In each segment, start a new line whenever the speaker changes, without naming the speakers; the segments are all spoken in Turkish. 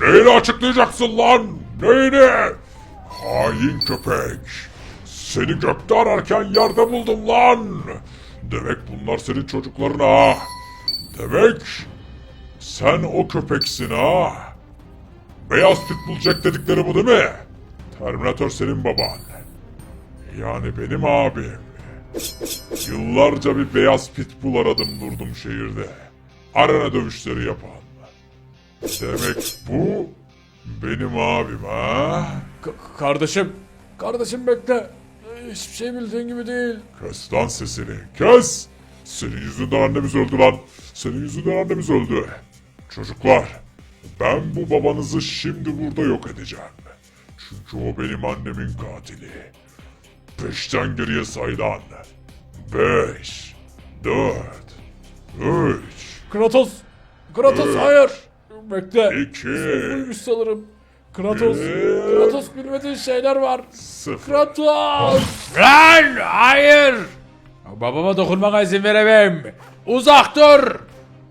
Neyini açıklayacaksın lan? Neyini? Hain köpek. Seni gökte ararken yerde buldum lan. Demek bunlar senin çocukların ha. Demek sen o köpeksin ha. Beyaz Pitbull Jack dedikleri bu değil mi? Terminator senin baban. Yani benim abim. Yıllarca bir beyaz pitbull aradım durdum şehirde. Arena dövüşleri yapan. Demek bu benim abim ha?
K- kardeşim, kardeşim bekle. Hiçbir şey bildiğin gibi değil.
Kes lan sesini, kes! Senin yüzünden annemiz öldü lan. Senin yüzünden annemiz öldü. Çocuklar, ben bu babanızı şimdi burada yok edeceğim. Çünkü o benim annemin katili. Beşten geriye say lan. Beş, dört, üç,
Kratos, Kratos hayır. Bekle.
iki,
Buymuş sanırım. Kratos,
Bir.
Kratos bilmediğin şeyler var.
sıfır.
Kratos! Lan hayır! Babama dokunmana izin veremem. Uzak dur!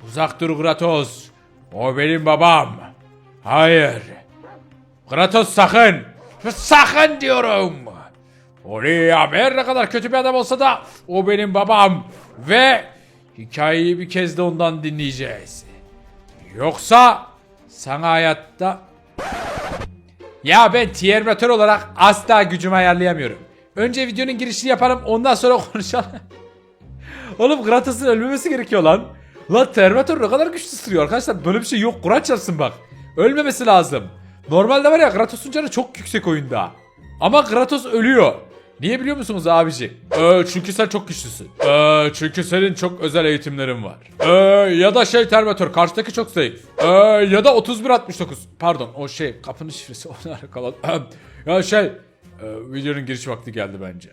Uzak dur Kratos. O benim babam. Hayır. Kratos sakın. Sakın diyorum. Oraya her ne kadar kötü bir adam olsa da o benim babam. Ve hikayeyi bir kez de ondan dinleyeceğiz. Yoksa sana hayatta ya ben Terminator olarak asla gücümü ayarlayamıyorum. Önce videonun girişini yaparım ondan sonra konuşalım. Oğlum Kratos'un ölmemesi gerekiyor lan. Lan Terminator ne kadar güçlü sürüyor arkadaşlar. Böyle bir şey yok. Kur'an çarpsın bak. Ölmemesi lazım. Normalde var ya Kratos'un canı çok yüksek oyunda. Ama Kratos ölüyor. Niye biliyor musunuz abici? Ee, çünkü sen çok güçlüsün. Ee, çünkü senin çok özel eğitimlerin var. Ee, ya da şey Terminator karşıdaki çok zayıf. Ee, ya da 3169. Pardon o şey kapının şifresi onunla alakalı. ya şey e, videonun giriş vakti geldi bence.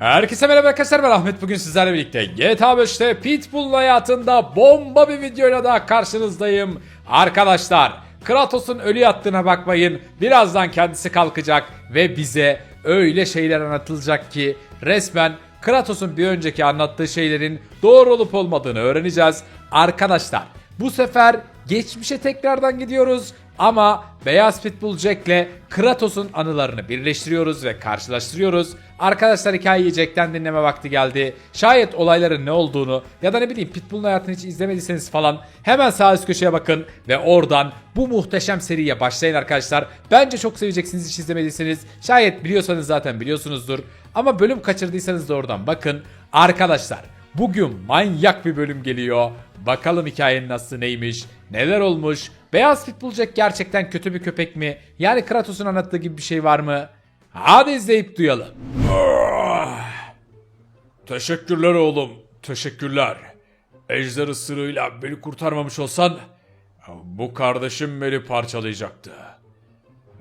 Herkese merhaba arkadaşlar ben Ahmet bugün sizlerle birlikte GTA 5'te Pitbull hayatında bomba bir videoyla daha karşınızdayım. Arkadaşlar Kratos'un ölü yattığına bakmayın birazdan kendisi kalkacak ve bize öyle şeyler anlatılacak ki resmen Kratos'un bir önceki anlattığı şeylerin doğru olup olmadığını öğreneceğiz. Arkadaşlar bu sefer geçmişe tekrardan gidiyoruz ama Beyaz Pitbull Jack'le Kratos'un anılarını birleştiriyoruz ve karşılaştırıyoruz. Arkadaşlar hikayeyi Jack'ten dinleme vakti geldi. Şayet olayların ne olduğunu ya da ne bileyim Pitbull'un hayatını hiç izlemediyseniz falan hemen sağ üst köşeye bakın ve oradan bu muhteşem seriye başlayın arkadaşlar. Bence çok seveceksiniz hiç izlemediyseniz. Şayet biliyorsanız zaten biliyorsunuzdur. Ama bölüm kaçırdıysanız da oradan bakın. Arkadaşlar Bugün manyak bir bölüm geliyor. Bakalım hikayenin aslı neymiş, neler olmuş, Beyaz Pitbull Jack gerçekten kötü bir köpek mi? Yani Kratos'un anlattığı gibi bir şey var mı? Hadi izleyip duyalım. Ah! Teşekkürler oğlum, teşekkürler. Ejder ısırığıyla beni kurtarmamış olsan bu kardeşim beni parçalayacaktı.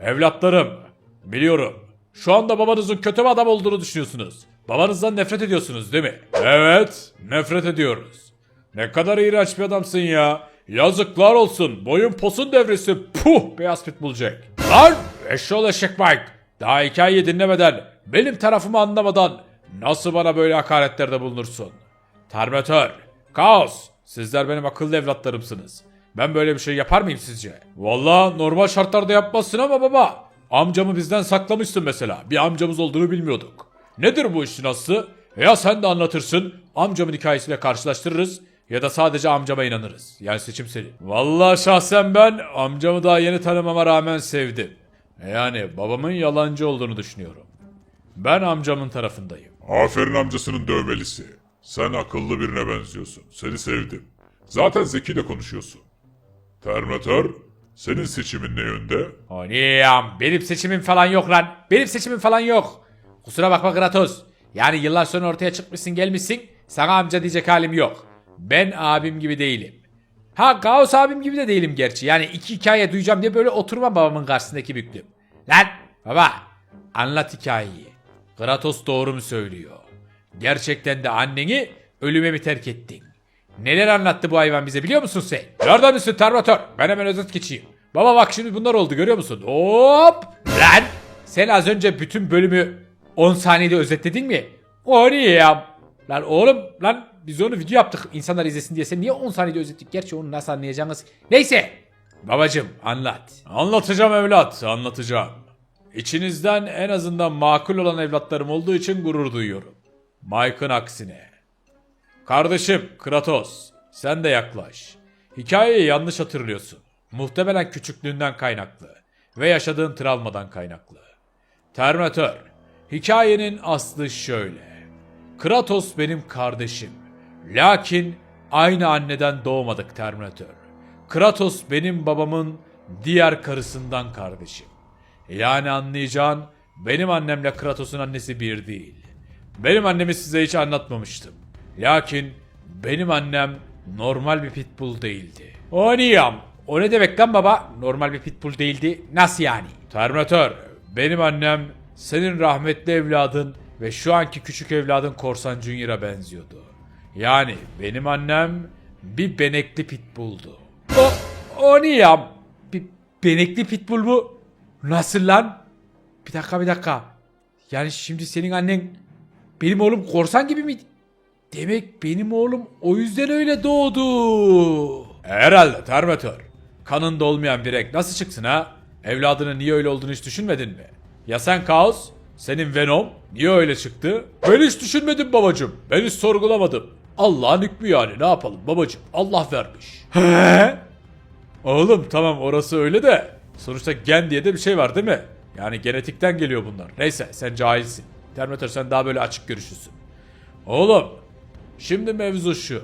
Evlatlarım, biliyorum. Şu anda babanızın kötü bir adam olduğunu düşünüyorsunuz. Babanızdan nefret ediyorsunuz değil mi? Evet, nefret ediyoruz. Ne kadar iğrenç bir adamsın ya. Yazıklar olsun. Boyun posun devresi. Puh, beyaz pitbull Jack. Lan, eşşoğlu eşek Mike. Daha hikayeyi dinlemeden, benim tarafımı anlamadan nasıl bana böyle hakaretlerde bulunursun? Terminator, Kaos, sizler benim akıllı evlatlarımsınız. Ben böyle bir şey yapar mıyım sizce? Valla normal şartlarda yapmazsın ama baba. Amcamı bizden saklamışsın mesela. Bir amcamız olduğunu bilmiyorduk. Nedir bu işin aslı? Ya sen de anlatırsın, amcamın hikayesiyle karşılaştırırız ya da sadece amcama inanırız. Yani seçim senin. Valla şahsen ben amcamı daha yeni tanımama rağmen sevdim. Yani babamın yalancı olduğunu düşünüyorum. Ben amcamın tarafındayım.
Aferin amcasının dövmelisi. Sen akıllı birine benziyorsun. Seni sevdim. Zaten zeki de konuşuyorsun. Terminator, senin seçimin ne yönde?
Aniyam benim seçimim falan yok lan. Benim seçimim falan yok. Kusura bakma Kratos. Yani yıllar sonra ortaya çıkmışsın gelmişsin. Sana amca diyecek halim yok. Ben abim gibi değilim. Ha Gauss abim gibi de değilim gerçi. Yani iki hikaye duyacağım diye böyle oturma babamın karşısındaki büklüm. Lan baba anlat hikayeyi. Kratos doğru mu söylüyor? Gerçekten de anneni ölüme mi terk ettin? Neler anlattı bu hayvan bize biliyor musun sen? Nereden misin Terminator? Ben hemen özet geçeyim. Baba bak şimdi bunlar oldu görüyor musun? Hop! Lan! Sen az önce bütün bölümü 10 saniyede özetledin mi? O ne ya? Lan oğlum lan biz onu video yaptık insanlar izlesin diye. Sen niye 10 saniyede özetledik? Gerçi onu nasıl anlayacağınız? Neyse. Babacım anlat. Anlatacağım evlat anlatacağım. İçinizden en azından makul olan evlatlarım olduğu için gurur duyuyorum. Mike'ın aksine. Kardeşim Kratos sen de yaklaş. Hikayeyi yanlış hatırlıyorsun. Muhtemelen küçüklüğünden kaynaklı ve yaşadığın travmadan kaynaklı. Terminator, hikayenin aslı şöyle. Kratos benim kardeşim. Lakin aynı anneden doğmadık Terminator. Kratos benim babamın diğer karısından kardeşim. Yani anlayacağın benim annemle Kratos'un annesi bir değil. Benim annemi size hiç anlatmamıştım. Lakin benim annem normal bir pitbull değildi. O niyam. O ne demek lan baba? Normal bir pitbull değildi. Nasıl yani? Terminator. Benim annem senin rahmetli evladın ve şu anki küçük evladın Korsan Junior'a benziyordu. Yani benim annem bir benekli pitbulldu. O, o niyam. Bir benekli pitbull mu? Nasıl lan? Bir dakika bir dakika. Yani şimdi senin annen benim oğlum korsan gibi miydi? Demek benim oğlum o yüzden öyle doğdu. Herhalde Terminator. Kanında olmayan bir renk nasıl çıksın ha? Evladının niye öyle olduğunu hiç düşünmedin mi? Ya sen Kaos? Senin Venom niye öyle çıktı? Ben hiç düşünmedim babacım. Ben hiç sorgulamadım. Allah'ın hükmü yani ne yapalım babacım. Allah vermiş. He? Oğlum tamam orası öyle de sonuçta gen diye de bir şey var değil mi? Yani genetikten geliyor bunlar. Neyse sen cahilsin. Terminator sen daha böyle açık görüşlüsün. Oğlum şimdi mevzu şu.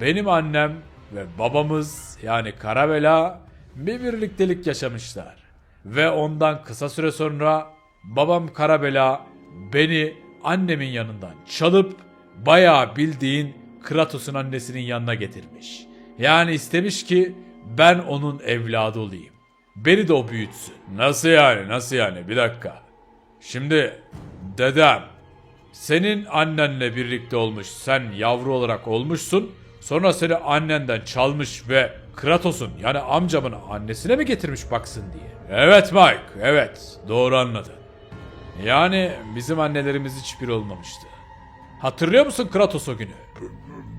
Benim annem ve babamız yani Karabela bir birliktelik yaşamışlar. Ve ondan kısa süre sonra babam Karabela beni annemin yanından çalıp bayağı bildiğin Kratos'un annesinin yanına getirmiş. Yani istemiş ki ben onun evladı olayım. Beni de o büyütsün. Nasıl yani nasıl yani bir dakika. Şimdi dedem senin annenle birlikte olmuş sen yavru olarak olmuşsun. Sonra seni annenden çalmış ve Kratos'un yani amcamın annesine mi getirmiş baksın diye. Evet Mike evet doğru anladın. Yani bizim annelerimiz hiçbir olmamıştı. Hatırlıyor musun Kratos o günü?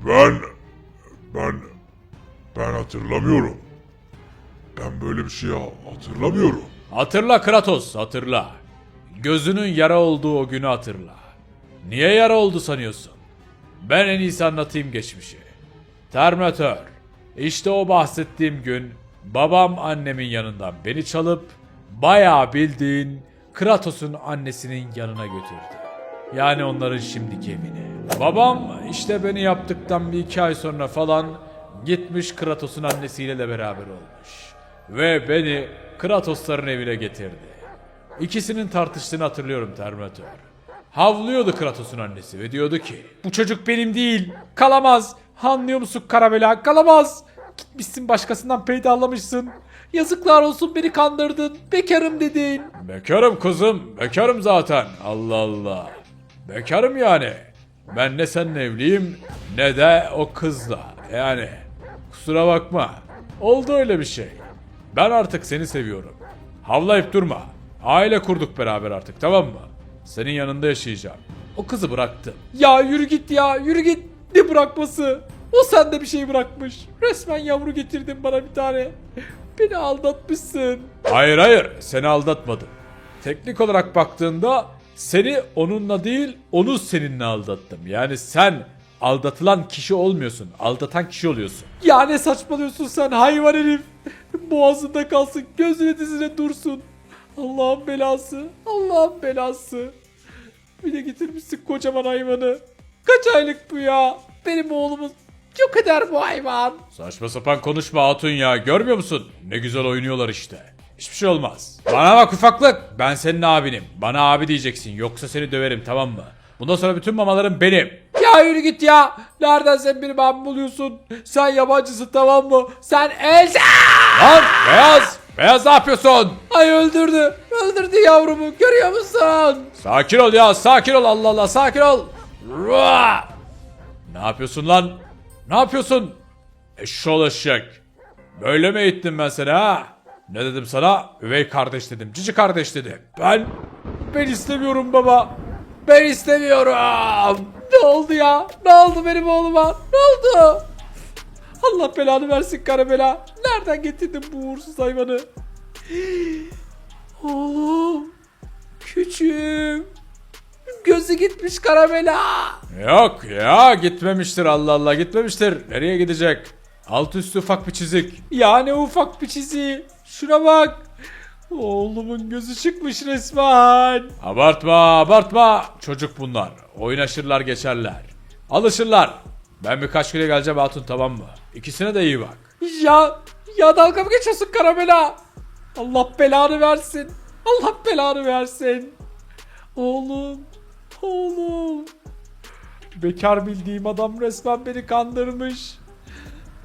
Ben... Ben... Ben hatırlamıyorum. Ben böyle bir şey hatırlamıyorum.
Hatırla Kratos, hatırla. Gözünün yara olduğu o günü hatırla. Niye yara oldu sanıyorsun? Ben en iyisi anlatayım geçmişi. Terminator, işte o bahsettiğim gün babam annemin yanından beni çalıp bayağı bildiğin Kratos'un annesinin yanına götürdü. Yani onların şimdiki evine. Babam işte beni yaptıktan bir iki ay sonra falan gitmiş Kratos'un annesiyle de beraber olmuş. Ve beni Kratosların evine getirdi. İkisinin tartıştığını hatırlıyorum Terminator. Havlıyordu Kratos'un annesi ve diyordu ki Bu çocuk benim değil, kalamaz. Anlıyor musun Karabela, kalamaz. Gitmişsin başkasından peydahlamışsın. Yazıklar olsun beni kandırdın, bekarım dedin. Bekarım kızım, bekarım zaten. Allah Allah. Bekarım yani. Ben ne seninle evliyim ne de o kızla. Yani kusura bakma. Oldu öyle bir şey. Ben artık seni seviyorum. Havlayıp durma. Aile kurduk beraber artık tamam mı? Senin yanında yaşayacağım. O kızı bıraktım. Ya yürü git ya yürü git. Ne bırakması? O sende bir şey bırakmış. Resmen yavru getirdin bana bir tane. Beni aldatmışsın. Hayır hayır seni aldatmadım. Teknik olarak baktığında seni onunla değil onu seninle aldattım. Yani sen aldatılan kişi olmuyorsun. Aldatan kişi oluyorsun. Ya ne saçmalıyorsun sen hayvan herif. Boğazında kalsın gözüne dizine dursun. Allah'ın belası. Allah'ın belası. Bir de getirmişsin kocaman hayvanı. Kaç aylık bu ya? Benim oğlumun yok eder bu hayvan. Saçma sapan konuşma Hatun ya. Görmüyor musun? Ne güzel oynuyorlar işte. Hiçbir şey olmaz. Bana bak ufaklık. Ben senin abinim. Bana abi diyeceksin. Yoksa seni döverim tamam mı? Bundan sonra bütün mamalarım benim. Ya yürü git ya. Nereden sen benim abim buluyorsun? Sen yabancısın tamam mı? Sen Elsa. Lan Beyaz. Beyaz ne yapıyorsun? Ay öldürdü. Öldürdü yavrumu. Görüyor musun? Sakin ol ya. Sakin ol Allah Allah. Sakin ol. Ruah! Ne yapıyorsun lan? Ne yapıyorsun? Eşşol eşek. Böyle mi eğittim ben seni ha? Ne dedim sana? Üvey kardeş dedim. Cici kardeş dedim. Ben... Ben istemiyorum baba. Ben istemiyorum. Ne oldu ya? Ne oldu benim oğluma? Ne oldu? Allah belanı versin kara bela. Nereden getirdin bu uğursuz hayvanı? Oğlum. Küçüğüm. Gözü gitmiş kara bela. Yok ya gitmemiştir Allah Allah gitmemiştir. Nereye gidecek? Alt üstü ufak bir çizik. Yani ufak bir çiziği. Şuna bak. Oğlumun gözü çıkmış resmen. Abartma abartma. Çocuk bunlar. Oynaşırlar geçerler. Alışırlar. Ben birkaç güne geleceğim Hatun tamam mı? İkisine de iyi bak. Ya ya dalga mı geçiyorsun Karabela? Allah belanı versin. Allah belanı versin. Oğlum. Oğlum. Bekar bildiğim adam resmen beni kandırmış.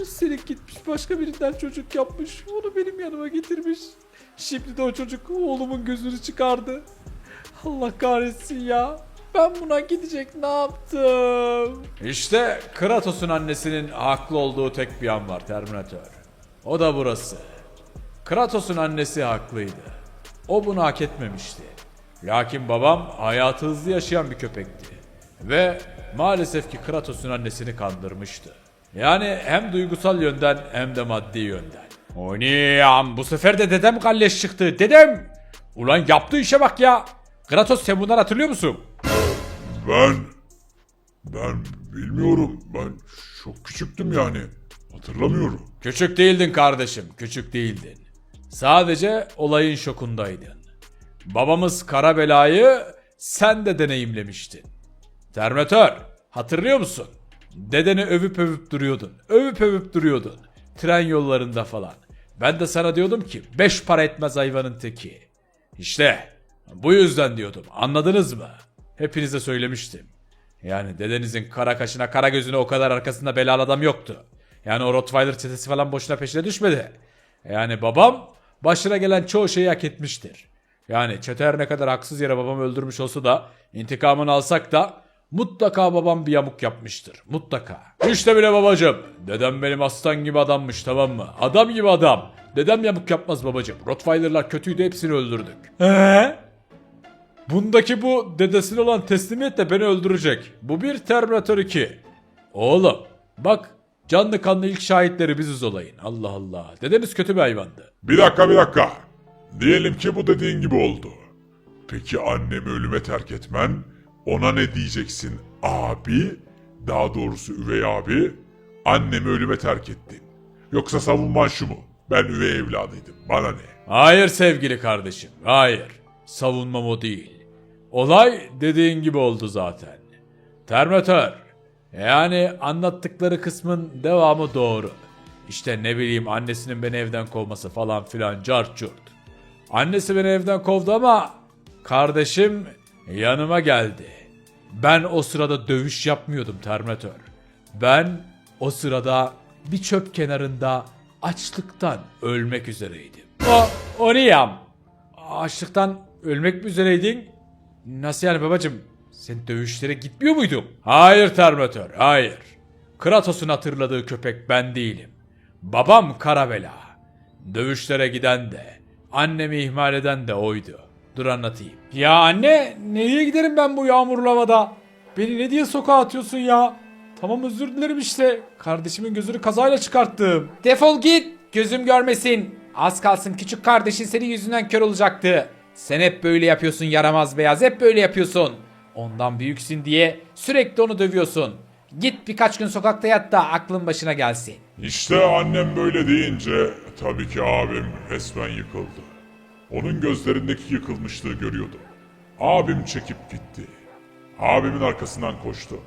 Üstelik gitmiş başka birinden çocuk yapmış. Onu benim yanıma getirmiş. Şimdi de o çocuk oğlumun gözünü çıkardı. Allah kahretsin ya. Ben buna gidecek ne yaptım? İşte Kratos'un annesinin haklı olduğu tek bir an var Terminator. O da burası. Kratos'un annesi haklıydı. O bunu hak etmemişti. Lakin babam hayatı hızlı yaşayan bir köpekti. Ve maalesef ki Kratos'un annesini kandırmıştı. Yani hem duygusal yönden hem de maddi yönden. Oynayam bu sefer de dedem kalleş çıktı. Dedem! Ulan yaptığı işe bak ya. Kratos sen bunları hatırlıyor musun?
Ben... Ben bilmiyorum. Ben çok küçüktüm yani. Hatırlamıyorum.
Küçük değildin kardeşim, küçük değildin. Sadece olayın şokundaydın. Babamız kara belayı sen de deneyimlemiştin. Termatör, hatırlıyor musun? Dedeni övüp övüp duruyordun. Övüp övüp duruyordun. Tren yollarında falan. Ben de sana diyordum ki beş para etmez hayvanın teki. İşte bu yüzden diyordum. Anladınız mı? Hepinize söylemiştim. Yani dedenizin kara kaşına kara gözüne o kadar arkasında belalı adam yoktu. Yani o Rottweiler çetesi falan boşuna peşine düşmedi. Yani babam başına gelen çoğu şeyi hak etmiştir. Yani çete her ne kadar haksız yere babamı öldürmüş olsa da intikamını alsak da mutlaka babam bir yamuk yapmıştır. Mutlaka. İşte bile babacım. Dedem benim aslan gibi adammış tamam mı? Adam gibi adam. Dedem yamuk yapmaz babacım. Rottweiler'lar kötüydü hepsini öldürdük. Eee? Bundaki bu dedesine olan teslimiyet de beni öldürecek. Bu bir Terminator 2. Oğlum bak canlı kanlı ilk şahitleri biziz olayın. Allah Allah. Dedemiz kötü bir hayvandı.
Bir dakika bir dakika. Diyelim ki bu dediğin gibi oldu. Peki annemi ölüme terk etmen, ona ne diyeceksin abi? Daha doğrusu üvey abi, annemi ölüme terk ettin. Yoksa savunman şu mu? Ben üvey evladıydım, bana ne?
Hayır sevgili kardeşim. Hayır. Savunmam o değil. Olay dediğin gibi oldu zaten. Termatör. Yani anlattıkları kısmın devamı doğru. İşte ne bileyim annesinin beni evden kovması falan filan cart curt. Annesi beni evden kovdu ama kardeşim yanıma geldi. Ben o sırada dövüş yapmıyordum Termatör. Ben o sırada bir çöp kenarında açlıktan ölmek üzereydim. O, o niyam. Açlıktan ölmek mi üzereydin? Nasıl yani babacım? Sen dövüşlere gitmiyor muydun? Hayır Termatör, hayır. Kratos'un hatırladığı köpek ben değilim. Babam Karabela. Dövüşlere giden de, annemi ihmal eden de oydu. Dur anlatayım. Ya anne, nereye giderim ben bu yağmurlu havada? Beni ne diye sokağa atıyorsun ya? Tamam özür dilerim işte. Kardeşimin gözünü kazayla çıkarttım. Defol git. Gözüm görmesin. Az kalsın küçük kardeşin senin yüzünden kör olacaktı. Sen hep böyle yapıyorsun yaramaz beyaz. Hep böyle yapıyorsun. Ondan büyüksün diye sürekli onu dövüyorsun. Git birkaç gün sokakta yat da aklın başına gelsin.
İşte annem böyle deyince tabii ki abim resmen yıkıldı. Onun gözlerindeki yıkılmışlığı görüyordum. Abim çekip gitti. Abimin arkasından koştu.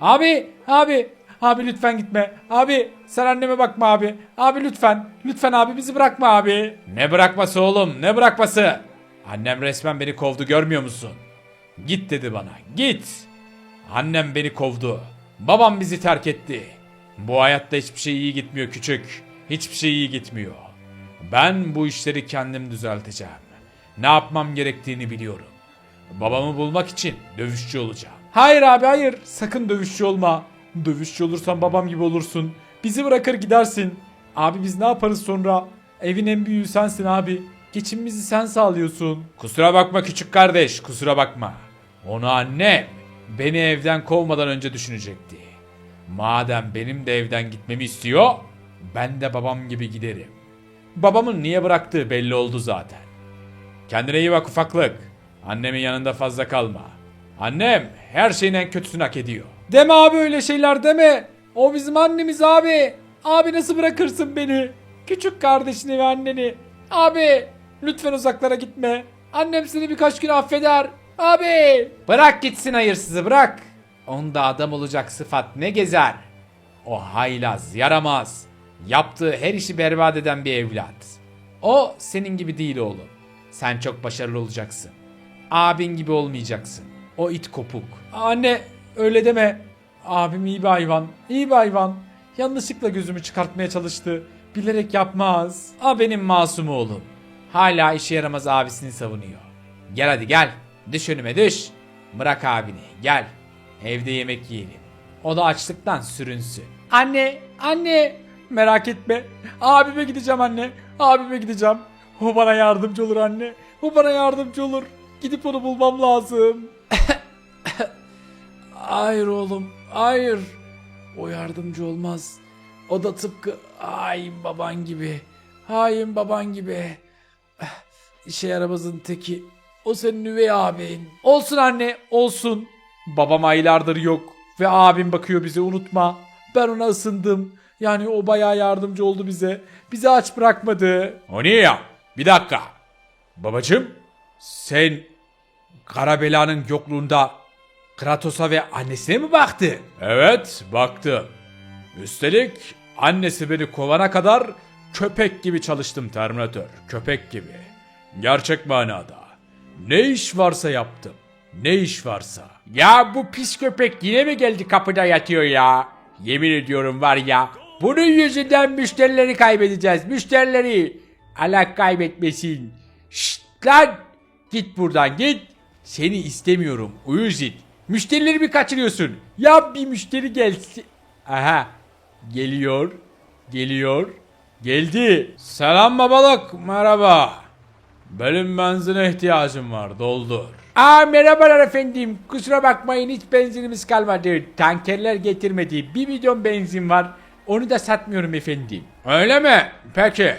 Abi, abi, abi lütfen gitme. Abi sen anneme bakma abi. Abi lütfen, lütfen abi bizi bırakma abi. Ne bırakması oğlum, ne bırakması? Annem resmen beni kovdu görmüyor musun? Git dedi bana, git. Annem beni kovdu. Babam bizi terk etti. Bu hayatta hiçbir şey iyi gitmiyor küçük. Hiçbir şey iyi gitmiyor. Ben bu işleri kendim düzelteceğim. Ne yapmam gerektiğini biliyorum. Babamı bulmak için dövüşçü olacağım. Hayır abi hayır. Sakın dövüşçü olma. Dövüşçü olursan babam gibi olursun. Bizi bırakır gidersin. Abi biz ne yaparız sonra? Evin en büyüğü sensin abi. Geçimimizi sen sağlıyorsun. Kusura bakma küçük kardeş, kusura bakma. Onu annem beni evden kovmadan önce düşünecekti. Madem benim de evden gitmemi istiyor, ben de babam gibi giderim. Babamın niye bıraktığı belli oldu zaten. Kendine iyi bak ufaklık. Annemin yanında fazla kalma. Annem her şeyin en kötüsünü hak ediyor. Deme abi öyle şeyler deme. O bizim annemiz abi. Abi nasıl bırakırsın beni? Küçük kardeşini ve anneni. Abi lütfen uzaklara gitme. Annem seni birkaç gün affeder. Abi. Bırak gitsin hayırsızı bırak. Onda adam olacak sıfat ne gezer? O haylaz, yaramaz. Yaptığı her işi berbat eden bir evlat. O senin gibi değil oğlum. Sen çok başarılı olacaksın. Abin gibi olmayacaksın. O it kopuk. Anne öyle deme. Abim iyi bir hayvan. iyi bir hayvan. Yanlışlıkla gözümü çıkartmaya çalıştı. Bilerek yapmaz. A benim masum oğlum. Hala işe yaramaz abisini savunuyor. Gel hadi gel. Düş önüme düş. Bırak abini gel. Evde yemek yiyelim. O da açlıktan sürünsün. Anne, anne. Merak etme. Abime gideceğim anne. Abime gideceğim. O bana yardımcı olur anne. O bana yardımcı olur. Gidip onu bulmam lazım. hayır oğlum. Hayır. O yardımcı olmaz. O da tıpkı hain baban gibi. Hain baban gibi. İşe yaramazın teki. O senin üvey abin. Olsun anne, olsun. Babam aylardır yok ve abim bakıyor bize unutma. Ben ona ısındım. Yani o bayağı yardımcı oldu bize. Bizi aç bırakmadı. O niye ya? Bir dakika. Babacım, sen Karabela'nın yokluğunda Kratos'a ve annesine mi baktı? Evet, baktım. Üstelik annesi beni kovana kadar köpek gibi çalıştım Terminator. Köpek gibi. Gerçek manada. Ne iş varsa yaptım. Ne iş varsa. Ya bu pis köpek yine mi geldi kapıda yatıyor ya? Yemin ediyorum var ya. Bunun yüzünden müşterileri kaybedeceğiz. Müşterileri. Allah kaybetmesin. Şşt lan. Git buradan git. Seni istemiyorum. Uyuz. Müşterileri mi kaçırıyorsun? Ya bir müşteri gelsin. Aha. Geliyor. Geliyor. Geldi. Selam babalık. Merhaba. Benim benzine ihtiyacım var. Doldur. Aa merhabalar efendim. Kusura bakmayın hiç benzinimiz kalmadı. Tankerler getirmedi. Bir milyon benzin var. Onu da satmıyorum efendim. Öyle mi? Peki.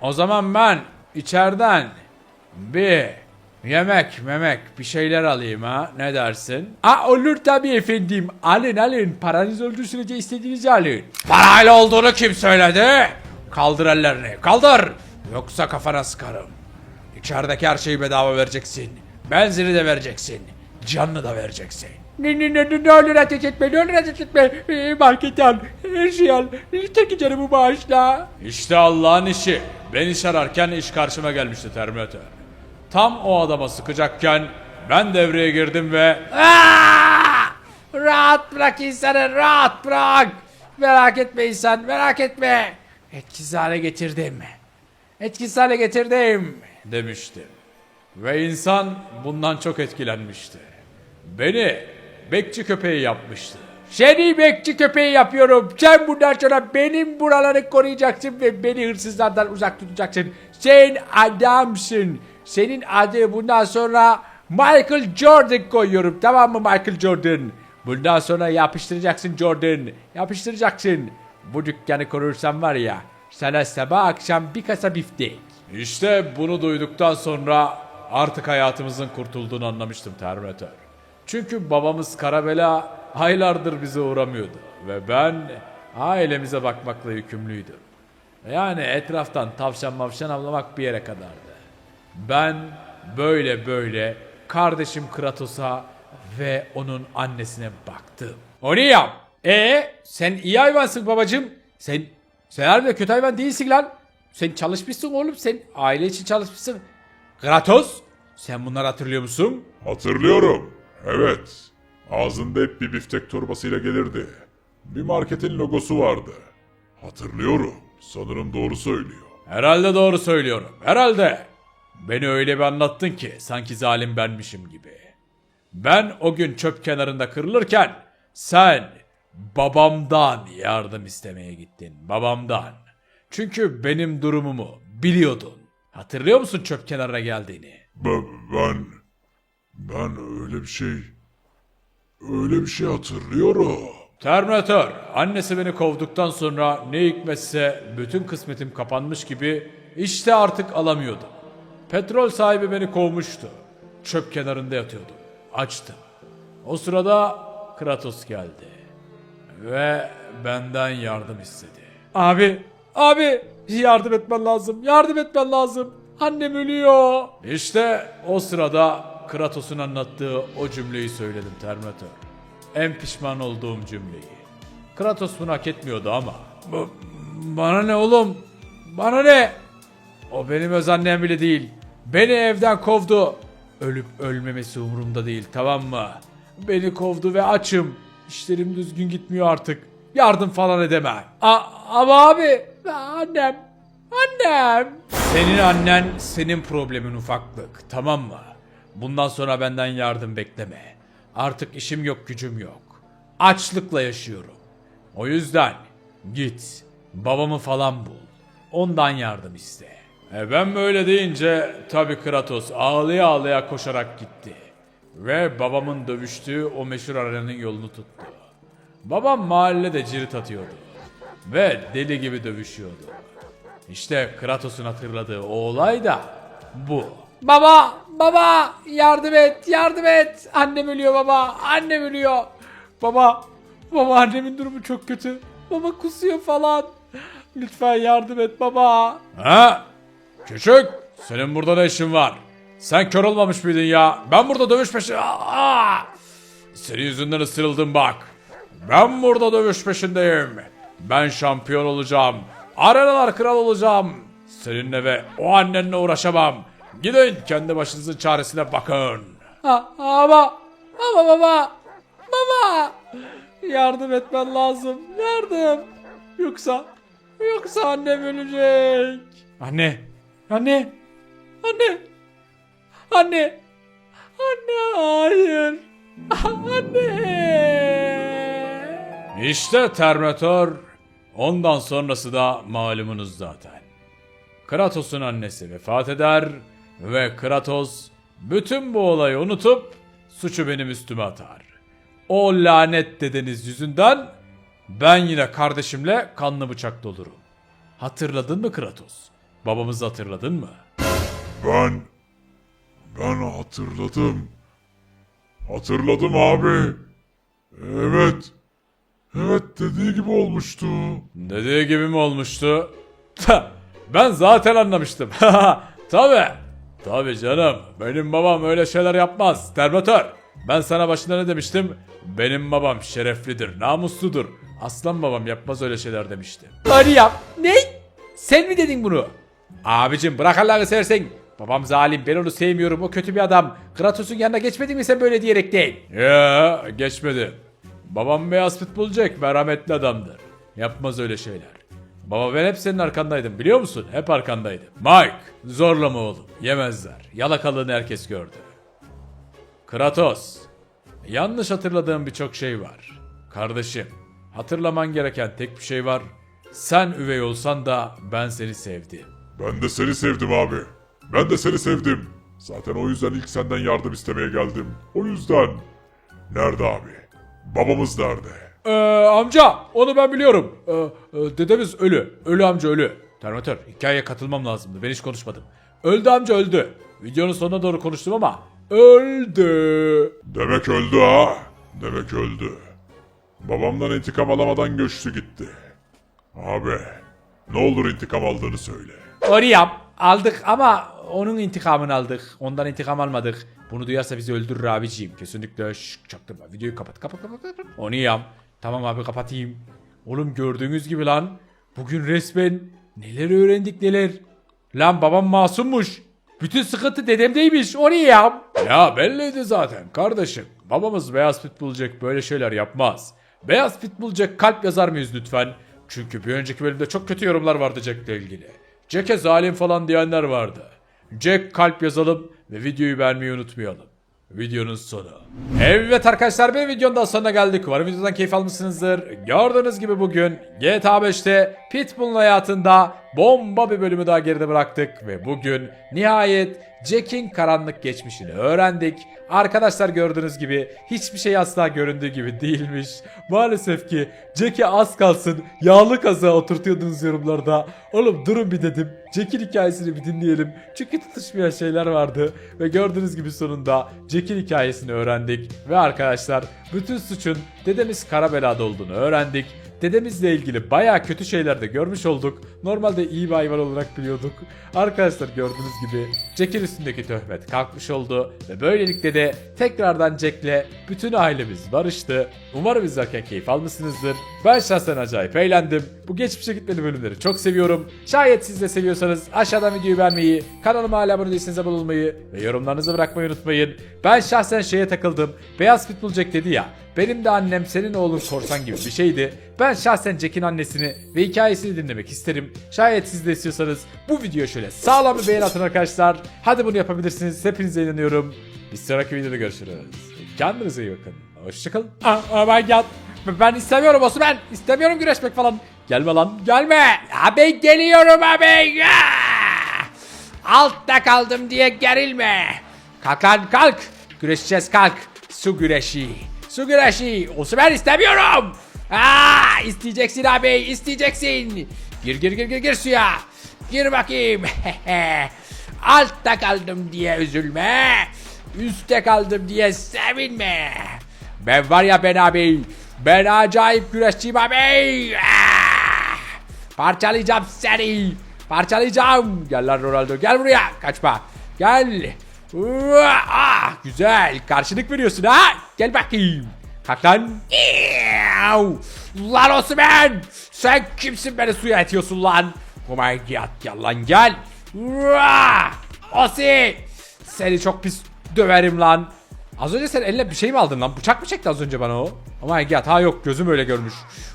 O zaman ben içeriden bir yemek memek bir şeyler alayım ha. Ne dersin? Aa olur tabii efendim. Alın alın. Paranız olduğu sürece istediğinizi alın. Parayla olduğunu kim söyledi? Kaldır ellerini. Kaldır. Yoksa kafana sıkarım. İçerideki her şeyi bedava vereceksin. Benzini de vereceksin. Canını da vereceksin. Ne ne ne ne ne olur ateş etme ne olur ateş etme. Ee, market al. Her şeyi al. Tek canımı bağışla. İşte Allah'ın işi. Ben iş ararken iş karşıma gelmişti Terminator. Tam o adama sıkacakken ben devreye girdim ve... Rahat bırak insanı rahat bırak. Merak etme insan merak etme. Etkisiz hale getirdim. Etkisiz hale getirdim demiştim. Ve insan bundan çok etkilenmişti. Beni bekçi köpeği yapmıştı. Seni bekçi köpeği yapıyorum. Sen bundan sonra benim buraları koruyacaksın ve beni hırsızlardan uzak tutacaksın. Sen adamsın. Senin adı bundan sonra Michael Jordan koyuyorum. Tamam mı Michael Jordan? Bundan sonra yapıştıracaksın Jordan. Yapıştıracaksın. Bu dükkanı korursan var ya sana sabah akşam bir kasa biftek. İşte bunu duyduktan sonra artık hayatımızın kurtulduğunu anlamıştım Terminator. Çünkü babamız Karabela aylardır bize uğramıyordu. Ve ben ailemize bakmakla yükümlüydüm. Yani etraftan tavşan mavşan avlamak bir yere kadardı. Ben böyle böyle kardeşim Kratos'a ve onun annesine baktım. O ne yap? E sen iyi hayvansın babacım. Sen sen harbiden kötü hayvan değilsin lan. Sen çalışmışsın oğlum sen aile için çalışmışsın. Kratos sen bunları hatırlıyor musun?
Hatırlıyorum. Evet. Ağzında hep bir biftek torbasıyla gelirdi. Bir marketin logosu vardı. Hatırlıyorum. Sanırım doğru söylüyor.
Herhalde doğru söylüyorum. Herhalde. Beni öyle bir anlattın ki sanki zalim benmişim gibi. Ben o gün çöp kenarında kırılırken sen babamdan yardım istemeye gittin. Babamdan. Çünkü benim durumumu biliyordun. Hatırlıyor musun çöp kenarına geldiğini?
Ben, ben, ben öyle bir şey, öyle bir şey hatırlıyorum.
Terminator, annesi beni kovduktan sonra ne hikmetse bütün kısmetim kapanmış gibi işte artık alamıyordum. Petrol sahibi beni kovmuştu. Çöp kenarında yatıyordum. Açtım. O sırada Kratos geldi. Ve benden yardım istedi. Abi, abi yardım etmen lazım. Yardım etmen lazım. Annem ölüyor. İşte o sırada Kratos'un anlattığı o cümleyi söyledim Terminator. En pişman olduğum cümleyi. Kratos bunu hak etmiyordu ama. Ba- bana ne oğlum? Bana ne? O benim öz annem bile değil. Beni evden kovdu. Ölüp ölmemesi umurumda değil tamam mı? Beni kovdu ve açım. İşlerim düzgün gitmiyor artık. Yardım falan edemem. A- ama abi annem. Annem. Senin annen senin problemin ufaklık tamam mı? Bundan sonra benden yardım bekleme. Artık işim yok gücüm yok. Açlıkla yaşıyorum. O yüzden git babamı falan bul. Ondan yardım iste. E ben böyle deyince tabi Kratos ağlaya ağlaya koşarak gitti. Ve babamın dövüştüğü o meşhur arenanın yolunu tuttu. Babam mahallede cirit atıyordu. Ve deli gibi dövüşüyordu. İşte Kratos'un hatırladığı o olay da bu. Baba, baba yardım et, yardım et. Annem ölüyor baba, annem ölüyor. Baba, baba annemin durumu çok kötü. Baba kusuyor falan. Lütfen yardım et baba. Ha? Küçük, senin burada ne işin var? Sen kör olmamış mıydın ya? Ben burada dövüş peşi... Aa! Senin yüzünden ısırıldım bak. Ben burada dövüş peşindeyim. Ben şampiyon olacağım. Arenalar kral olacağım. Seninle ve o annenle uğraşamam. Gidin kendi başınızın çaresine bakın. Ha, ama, ama baba, baba. Yardım etmen lazım, yardım. Yoksa, yoksa annem ölecek. Anne, anne, anne, anne, anne, hayır. Anne. İşte Terminator. Ondan sonrası da malumunuz zaten. Kratos'un annesi vefat eder ve Kratos bütün bu olayı unutup suçu benim üstüme atar. O lanet dedeniz yüzünden ben yine kardeşimle kanlı bıçaklı olurum. Hatırladın mı Kratos? Babamızı hatırladın mı?
Ben... Ben hatırladım. Hatırladım abi. Evet. Evet dediği gibi olmuştu.
Dediği gibi mi olmuştu? Ta, ben zaten anlamıştım. Tabi. Tabi canım. Benim babam öyle şeyler yapmaz. Termatör. Ben sana başında ne demiştim? Benim babam şereflidir, namusludur. Aslan babam yapmaz öyle şeyler demiştim. Hadi yap. Ne? Sen mi dedin bunu? Abicim bırak Allah'ını seversen. Babam zalim ben onu sevmiyorum o kötü bir adam. Kratos'un yanına geçmedin mi sen böyle diyerek değil? Ya geçmedim. Babam beyaz futbolcuk merhametli adamdır. Yapmaz öyle şeyler. Baba ben hep senin arkandaydım biliyor musun? Hep arkandaydım. Mike zorlama oğlum yemezler. Yalakalığını herkes gördü. Kratos yanlış hatırladığım birçok şey var. Kardeşim hatırlaman gereken tek bir şey var. Sen üvey olsan da ben seni sevdim.
Ben de seni sevdim abi. Ben de seni sevdim. Zaten o yüzden ilk senden yardım istemeye geldim. O yüzden. Nerede abi? Babamız nerede?
Ee, amca onu ben biliyorum. Ee, e, dedemiz ölü. Ölü amca ölü. Termatör hikayeye katılmam lazımdı. Ben hiç konuşmadım. Öldü amca öldü. Videonun sonuna doğru konuştum ama öldü.
Demek öldü ha. Demek öldü. Babamdan intikam alamadan göçtü gitti. Abi ne olur intikam aldığını söyle.
Oraya aldık ama onun intikamını aldık. Ondan intikam almadık. Bunu duyarsa bizi öldürür abiciğim. Kesinlikle şşş çaktırma. Videoyu kapat kapat kapat. Onu yap. Tamam abi kapatayım. Oğlum gördüğünüz gibi lan. Bugün resmen neler öğrendik neler. Lan babam masummuş. Bütün sıkıntı dedemdeymiş. Onu yap. Ya belliydi zaten kardeşim. Babamız beyaz futbolcuk böyle şeyler yapmaz. Beyaz futbolcuk kalp yazar mıyız lütfen? Çünkü bir önceki bölümde çok kötü yorumlar vardı Jack'le ilgili. Jack'e zalim falan diyenler vardı. Jack kalp yazalım ve videoyu beğenmeyi unutmayalım. Videonun sonu. Evet arkadaşlar bir videonun daha sonuna geldik. Umarım videodan keyif almışsınızdır. Gördüğünüz gibi bugün GTA 5'te Pitbull'un hayatında bomba bir bölümü daha geride bıraktık ve bugün nihayet Jack'in karanlık geçmişini öğrendik. Arkadaşlar gördüğünüz gibi hiçbir şey asla göründüğü gibi değilmiş. Maalesef ki Jack'e az kalsın yağlı kaza oturtuyordunuz yorumlarda. Oğlum durun bir dedim. Jack'in hikayesini bir dinleyelim. Çünkü tutuşmayan şeyler vardı. Ve gördüğünüz gibi sonunda Jack'in hikayesini öğrendik. Ve arkadaşlar bütün suçun dedemiz Karabela'da olduğunu öğrendik. Dedemizle ilgili bayağı kötü şeyler de görmüş olduk. Normalde iyi bir hayvan olarak biliyorduk. Arkadaşlar gördüğünüz gibi Jack'in üstündeki töhmet kalkmış oldu. Ve böylelikle de tekrardan Jack'le bütün ailemiz barıştı. Umarım izlerken keyif almışsınızdır. Ben şahsen acayip eğlendim. Bu geçmişe gitmeli bölümleri çok seviyorum. Şayet siz de seviyorsanız aşağıdan videoyu beğenmeyi, kanalıma hala abone değilseniz abone olmayı ve yorumlarınızı bırakmayı unutmayın. Ben şahsen şeye takıldım. Beyaz Pitbull Jack dedi ya. Benim de annem senin oğlun korsan gibi bir şeydi. Ben şahsen Jack'in annesini ve hikayesini dinlemek isterim. Şayet siz de istiyorsanız bu videoya şöyle sağlam bir beğen atın arkadaşlar. Hadi bunu yapabilirsiniz. Hepinize inanıyorum. Bir sonraki videoda görüşürüz. Kendinize iyi bakın. Hoşçakalın. Aa, oh my god. Ben istemiyorum Osman. İstemiyorum güreşmek falan. Gelme lan. Gelme. Abi geliyorum abi. Ah! Altta kaldım diye gerilme. Kalk lan kalk. Güreşeceğiz kalk. Su güreşi. Su güreşi. Osman istemiyorum. Aa, isteyeceksin abi isteyeceksin. Gir gir gir gir gir suya. Gir bakayım. Altta kaldım diye üzülme. Üste kaldım diye sevinme. Ben var ya ben abi. Ben acayip güreşçiyim abi. Ah! Parçalayacağım seni. Parçalayacağım. Gel lan Ronaldo gel buraya. Kaçma. Gel. Uah, Ah, güzel. Karşılık veriyorsun ha. Gel bakayım. Kalk lan. Osman. Sen kimsin beni suya itiyorsun lan? My god. Gel lan gel. Osi. Seni çok pis döverim lan. Az önce sen eline bir şey mi aldın lan? Bıçak mı çekti az önce bana o? Oh my god ha yok gözüm öyle görmüş.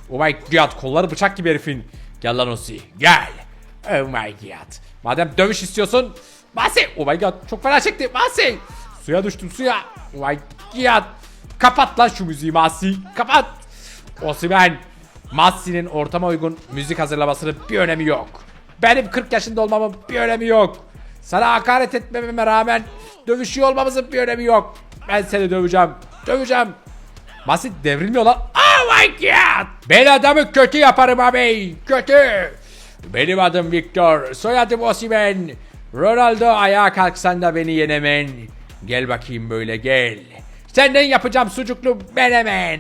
Oh my god kolları bıçak gibi herifin. Gel lan Osi gel. Oh my god. Madem dövüş istiyorsun. Masi. Oh my god çok fena çekti. Masi. Suya düştüm suya. Oh my god. Kapat lan şu müziği Masi. Kapat. Osimen. Massi'nin ortama uygun müzik hazırlamasının bir önemi yok. Benim 40 yaşında olmamın bir önemi yok. Sana hakaret etmememe rağmen dövüşüyor olmamızın bir önemi yok. Ben seni döveceğim. Döveceğim. Basit devrilmiyor lan. Oh my god. Ben adamı kötü yaparım abi. Kötü. Benim adım Victor. Soyadım Osimen. Ronaldo ayağa kalksan da beni yenemen. Gel bakayım böyle gel. Senden yapacağım sucuklu menemen.